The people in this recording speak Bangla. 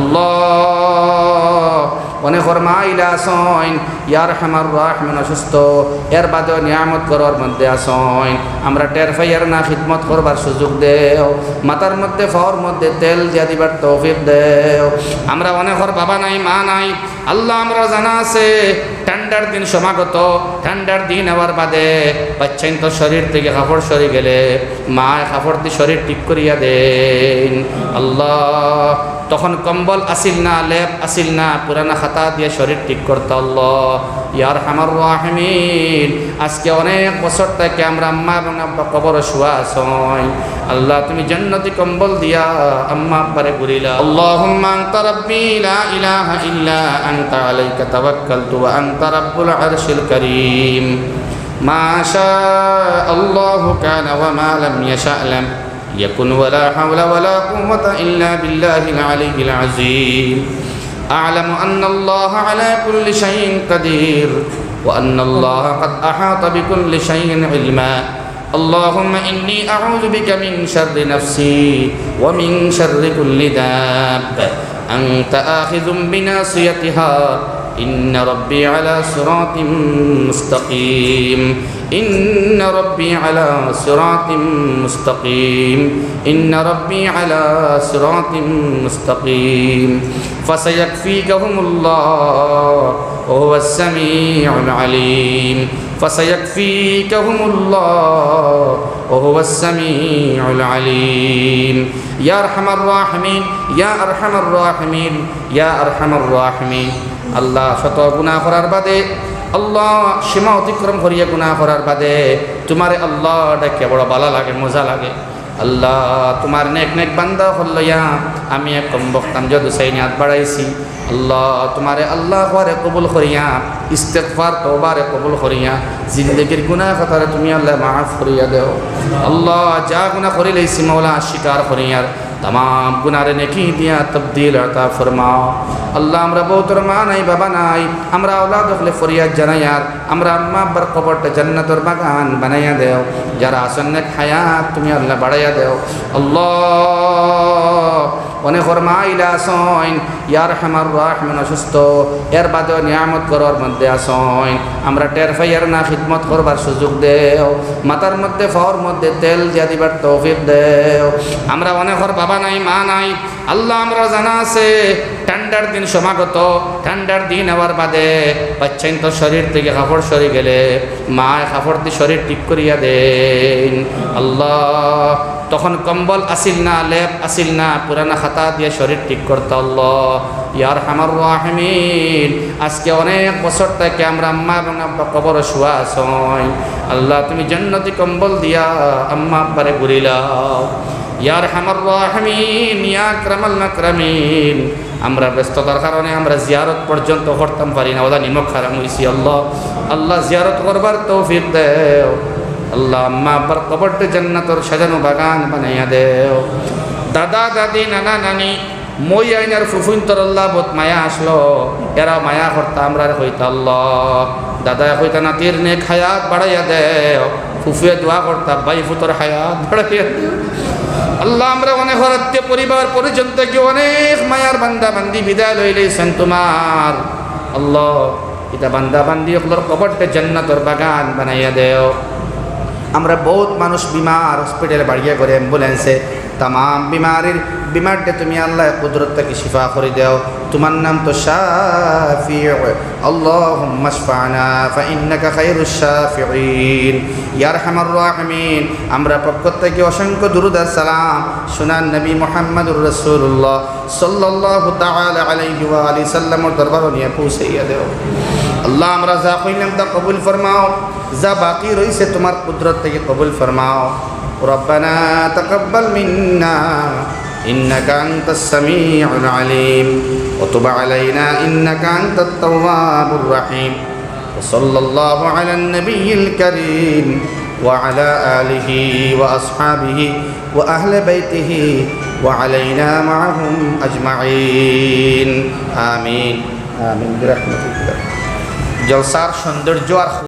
আল্লাহ। মা ইলা আসইন ইয়ার হামার রাহমান, অসুস্থ। এর বাদেও নিয়ামত করার মধ্যে আসইন। আমরা টের ফাইয়ার না খিদমত করবার সুযোগ দেও। মাথার মধ্যে, ফর মধ্যে তেল দিয়া দিবার তৌফিক দেও। আমরা অনেকর বাবা নাই, মা নাই। আল্লাহ আমরা জানা আছে ঠান্ডার দিন সমাগত, ঠান্ডার দিন আবার বাদে পাচ্ছেন তো শরীর থেকে কাপড় সরে গেলে মা কাপড় দিয়ে শরীর ঠিক করিয়া দেন। আল্লাহ, তখন কম্বল আসিল না, লেপ আসিল না, পুরানা খাতা দিয়ে শরীর ঠিক করতে আল্লাহ। ইয়ার হামার রাহমিন। আজকে অনেক বছর থেকে আমরা আম্মা এবং আব্বা কবর শুয়া সয় আল্লাহ, তুমি জান্নাতি কম্বল দিয়া আম্মা আব্বারে ঘুরিলা আল্লাহুম্মা আনতা রাব্বি, লা ইলাহা ইল্লা আনতা আলাইকা তাওয়াক্কালতু ওয়া আনতা রাব্বুল আরশিল কারীম। মা শাআ আল্লাহু কানা ওয়া মা লাম ইয়াশা লাম ইয়াকুন ওয়ালা হাওলা ওয়ালা কুওয়াতা ইল্লা বিল্লাহিল আলিয়্যিল আযীম। أعلم أن الله على كل شيء قدير وأن الله قد أحاط بكل شيء علما. اللهم إني أعوذ بك من شر نفسي ومن شر كل داب. أنت آخذ بناصيتها. إن ربي على صراط مستقيم. إن ربي على صراط مستقيم إن ربي على صراط مستقيم فسيكفيكهم الله وهو السميع العليم فسيكفيكهم الله وهو السميع العليم يا أرحم الراحمين يا أرحم الراحمين يا أرحم الراحمين আল্লাহ শত গুণা করার বাদে আল্লাহ সীমা অতিক্রম করিয়া গুণা করার বাদে তোমারে আল্লাহ ডাকে বড় ভালো লাগে, মজা লাগে। আল্লাহ, তোমার নেক নেক বান্দা হল্লইয়া আমি এক কম বক্তাম যদু সাইনিয়াত বাড়াইছি। আল্লাহ, তোমারে আল্লাহ হওয়ারে কবুল করিয়া ইস্তেকফার তোবারে কবুল করিয়া, জিন্দগির গুণা কথারে তুমি আল্লাহ মাফ করিয়া দেও। আল্লাহ, যা গুণা করি লইছি মৌলা স্বীকার করিয়ার। তমাম গুনার নেকি দিয়া তবদিল আতা ফরমাও আল্লাহ আমরা বহুত মা নাই বাবা নাই আমরা ওলাদ হলে ফরিয়াদ জানাই আর আমরা আম্মা আব্বার কবরটা জান্নাতর বাগান বানাইয়া দেও যারা আসন নে হায়াত তুমি আল্লাহ বাড়াইয়া দেও আল্লাহ অনেক ফরমাইলা আসইন ইয়ার হেমার রাহমান অসুস্থ এর বাদেও নিয়ামত করার মধ্যে আসইন আমরা টের ফাইয়ার না, খিদমত করবার সুযোগ দেও। মাতার মধ্যে ফর মধ্যে তেল দিয়া দিবার তৌফিক দেও। আমরা অনেকর বাবা নাই, মা নাই, আল্লাহ আমরা জানা আছে। ঠান্ডার দিন সমাগত, ঠান্ডার দিন হওয়ার বাদে। বাচ্চাইন তো শরীর থেকে কাপড় সরে গেলে মা কাপড় দিয়ে শরীর ঠিক করিয়া দেন। আল্লাহ, তখন কম্বল আসিল না, লেপ আসিল না, পুরানা খাতা দিয়ে শরীর ঠিক করতে আল্লাহ। ইয়ার হামার রাহমিন, আজকে অনেক বছর থেকে আমরা আম্মা এবং আব্বা কবর শুয়া আল্লাহ, তুমি জান্নাতি কম্বল দিয়া আম্মা আব্বারে ঘুরিলাও। আমরা ব্যস্ততার কারণে আমরা জিয়ারত পর্যন্ত করতাম, পারি না। ওদা নিমক খারাম হয়েছি আল্লাহ। আল্লাহ জিয়ারত করবার তৌফিক দেও। আল্লাহ আম্মা আব্বার কবরটা জান্নাতর সাজানো বাগান বানাইয়া দেও। দাদা, দাদি, নানা, নানি, মই আইনার ফুফুন তর আল্লাহ বহুত মায়া আসলো। এরা মায়া করতা, আমরা হইতা আল্লাহ। দাদা হইতা নাতির নে খায়াত বাড়াইয়া দেও। ফুফুয়ে দোয়া করতা ভাই ফুতর হায়াত বাড়াইয়া দেও। আল্লাহ আমরা অনেক আত্মীয় পরিবার পরিজন থেকে অনেক মায়ার বান্দা বান্দি বিদায় লইলেছেন তোমার। আল্লাহ এটা বান্দা বান্দি ওগুলোর কবরটা জান্নাতর বাগান বানাইয়া দেও। আমরা বহুত মানুষ বিমার হসপিটালে বাড়িয়ে করে অ্যাম্বুলেন্সে তাম বিমারির বিমারটা তুমি আল্লাহ কুদরত থেকে শিফা করে দাও। তোমার নাম তো শাফি আল্লাহ মাসফানা ফাইন্নাকা খাইরুশ শাফিঈন। ইয়ার হামার রাহমিন। আমরা পক্ষ থেকে অসংখ্য দুরুদ সালাম সুনান নবী মুহাম্মদুর রাসূলুল্লাহ সাল্লাল্লাহু তাআলা আলাইহি ওয়া আলিহি সাল্লামের দরবার নিয়ে পৌঁছাইয়া দেও। আল্লাহ, আমরা যা কইলাম তা কবুল ফরমাও। যা বাকি রইছে তোমার কুদরত থেকে কবুল ফরমাও। ربنا تقبل منا إنك أنت السميع العليم وتب علينا إنك أنت التواب الرحيم وصلى الله على النبي الكريم وعلى آله وأصحابه وأهل بيته وعلينا معهم أجمعين آمين آمين برحمتك জলসার সৌন্দর্য আর